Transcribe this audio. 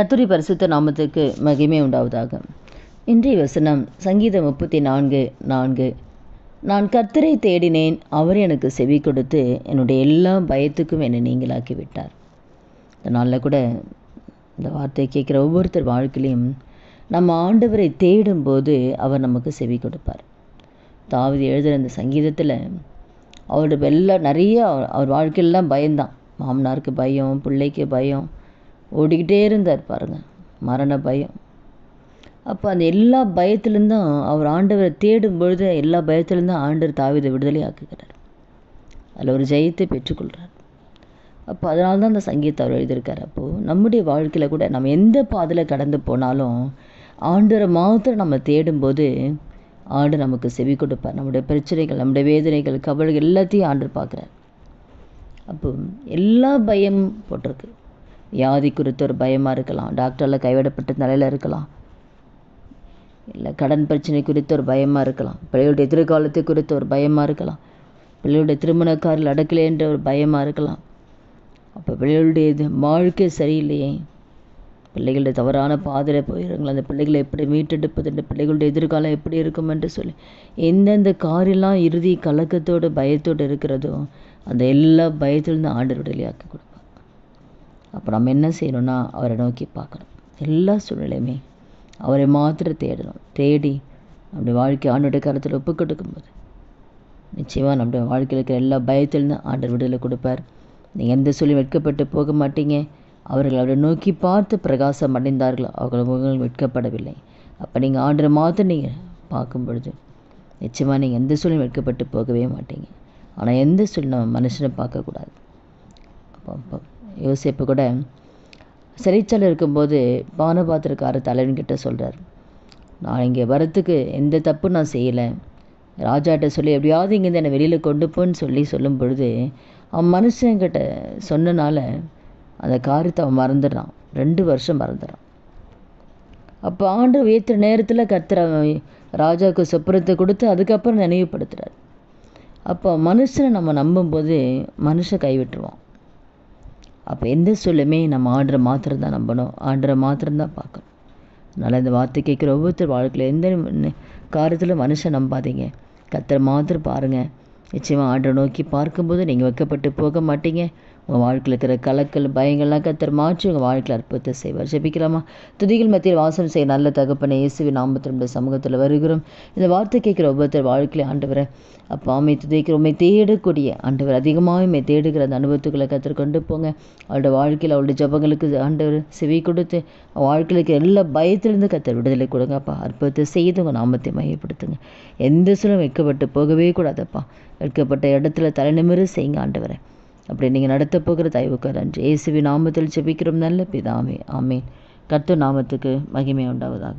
கத்துரி பரிசுத்த நாமத்துக்கு மகிமை உண்டாவதாக. இன்றைய வசனம் சங்கீதம் முப்பத்தி நான்கு. நான்கு நான் கர்த்தரை தேடினேன் அவர் எனக்கு செவி கொடுத்து என்னுடைய எல்லா பயத்துக்கும் என்னை நீங்களாக்கி விட்டார் இந்த நாளில் கூட இந்த வார்த்தையை கேட்குற ஒவ்வொருத்தர் வாழ்க்கையிலையும் நம்ம ஆண்டவரை தேடும்போது அவர் நமக்கு செவி கொடுப்பார். தாவதி எழுதுகிற இந்த சங்கீதத்தில் அவரோட எல்லாம் நிறைய அவர் வாழ்க்கையிலலாம் பயந்தான். மாமனாருக்கு பயம் பிள்ளைக்கு பயம் ஓடிக்கிட்டே இருந்தார் பாருங்க. மரண பயம். அப்போ அந்த எல்லா பயத்துலேருந்தும் அவர் ஆண்டவரை தேடும் பொழுது எல்லா பயத்துலேருந்தும் ஆண்டவர் தாவிதை விடுதலை ஆக்குகிறார். அதில் ஒரு ஜெயத்தை பெற்றுக்கொள்கிறார் அப்போ அதனால தான் அந்த சங்கீதத்தை அவர் எழுதியிருக்கார். அப்போது நம்முடைய வாழ்க்கையில் கூட நம்ம எந்த பாதையில் கடந்து போனாலும் ஆண்டவரை மாத்திரம் நம்ம தேடும்போது ஆண்டு நமக்கு செவி கொடுப்பார். நம்முடைய பிரச்சனைகள் நம்முடைய வேதனைகள் கவலைகள் எல்லாத்தையும் ஆண்டு பார்க்குறார். அப்போ எல்லா பயம் போட்டிருக்கு. வியாதி குறித்து ஒரு பயமாக இருக்கலாம். டாக்டரில் கைவிடப்பட்ட நிலையில் இருக்கலாம். இல்லை கடன் பிரச்சனை குறித்து ஒரு பயமாக இருக்கலாம். பிள்ளைகளுடைய எதிர்காலத்தை குறித்து ஒரு பயமாக இருக்கலாம். பிள்ளைகளுடைய திருமணக்காரில் அடக்கலைன்ற ஒரு பயமாக இருக்கலாம். அப்போ பிள்ளைகளுடைய இது வாழ்க்கை சரியில்லையே. பிள்ளைகளுடைய தவறான பாதையில் போயிருங்களா. அந்த பிள்ளைகளை எப்படி மீட்டெடுப்பது என்று பிள்ளைகளுடைய எதிர்காலம் எப்படி இருக்கும் என்று சொல்லி எந்தெந்த காரெல்லாம் இறுதி கலக்கத்தோடு பயத்தோடு இருக்கிறதோ அந்த எல்லா பயத்திலிருந்து ஆண்டு விடுதலையாக்கி அப்போ நம்ம என்ன செய்யணும்னா அவரை நோக்கி பார்க்கணும். எல்லா சூழ்நிலையுமே அவரை மாத்திரம் தேடணும். தேடி நம்முடைய வாழ்க்கை ஆண்டோடைய கருத்தில் ஒப்பு கொடுக்கும்போது நிச்சயமாக நம்முடைய வாழ்க்கையில் இருக்கிற எல்லா பயத்திலிருந்து ஆண்டர் விடுதலை கொடுப்பார். நீங்கள் எந்த சொல்லி வெட்கப்பட்டு போக மாட்டீங்க. அவர்கள் அவரை நோக்கி பார்த்து பிரகாசம் அடைந்தார்கள். அவர்கள் முகங்கள் வெட்கப்படவில்லை. அப்போ நீங்கள் ஆண்டரை மாத்திரம் நீங்கள் பார்க்கும் பொழுது நிச்சயமாக நீங்கள் எந்த சூழ்நிலை வெட்கப்பட்டு போகவே மாட்டீங்க. ஆனால் எந்த சூழ்நிலை நம்ம மனுஷனை பார்க்கக்கூடாது. அப்போ அப்போ யோசிப்பு கூட சிறைச்சாலை இருக்கும்போது பானபாத்திரக்கார தலைவன்கிட்ட சொல்கிறார் நான் இங்கே வரத்துக்கு எந்த தப்பும் நான் செய்யலை. ராஜாட்ட சொல்லி எப்படியாவது இங்கேருந்து என்னை வெளியில் கொண்டு போன்னு சொல்லி சொல்லும் பொழுது அவன் மனுஷங்கிட்ட சொன்னனால அந்த காரியத்தை அவன் மறந்துடுறான். ரெண்டு வருஷம் மறந்துடுறான். அப்போ ஆண்டு உயர்த்துற நேரத்தில் கத்துற ராஜாவுக்கு சொப்புரத்தை கொடுத்து அதுக்கப்புறம் நினைவுபடுத்துகிறார் அப்போ மனுஷனை நம்ம நம்பும்போது மனுஷன் கைவிட்டுருவான். அப்போ எந்த சொல்லுமே நம்ம ஆண்டரை மாத்திரம் தான் நம்பணும். ஆண்டரை மாத்திரம் தான் பார்க்கணும். அதனால் இந்த வார்த்தை கேட்குற ஒவ்வொருத்தர் வாழ்க்கையில் எந்த காரியத்தில் மனுஷன் நம்பாதீங்க. கத்தரை மாத்திரம் பாருங்கள் நிச்சயமாக ஆண்டரை நோக்கி பார்க்கும்போது நீங்கள் வைக்கப்பட்டு போக மாட்டீங்க. உங்கள் வாழ்க்கையில் இருக்கிற கலக்கல் பயங்கள்லாம் கத்தர் மாற்றி உங்கள் வாழ்க்கையில் அற்புதத்தை செய்வார். ஜெபிக்கலாமா? துதிகள் மத்தியில் வாசம் செய்ய நல்ல தகப்பனை இயேசுவி நாமத்தினுடைய சமூகத்தில் வருகிறோம். இந்த வார்த்தை கேட்குற ஒவ்வொருத்தர் வாழ்க்கையில் ஆண்டவரை அப்போ அமை துதிக்கிற உண்மை தேடக்கூடிய ஆண்டவர் அதிகமாக உண்மை தேடுகிற அந்த அனுபவத்துக்களை கத்தர் கொண்டு போங்க. அவளுடைய வாழ்க்கையில் அவளுடைய ஜபங்களுக்கு ஆண்டவர் செவி கொடுத்து வாழ்க்கையில் இருக்கிற எல்லா பயத்திலிருந்து கத்தர் விடுதலை கொடுங்கப்பா அற்புதத்தை செய்து உங்கள் நாமத்தை மையப்படுத்துங்க எந்த சூழலும் வைக்கப்பட்டு போகவே கூடாதப்பா வைக்கப்பட்ட இடத்துல தலைநிமிர செய்யுங்க ஆண்டவரை. அப்படி நீங்கள் நடத்த போகிற தயவுக்கு நன்றி. இயேசுவி நாமத்தில் ஜெபிக்கிறோம். நல்ல பிதாமே ஆமேன். கர்த்த நாமத்துக்கு மகிமை உண்டாவதாக.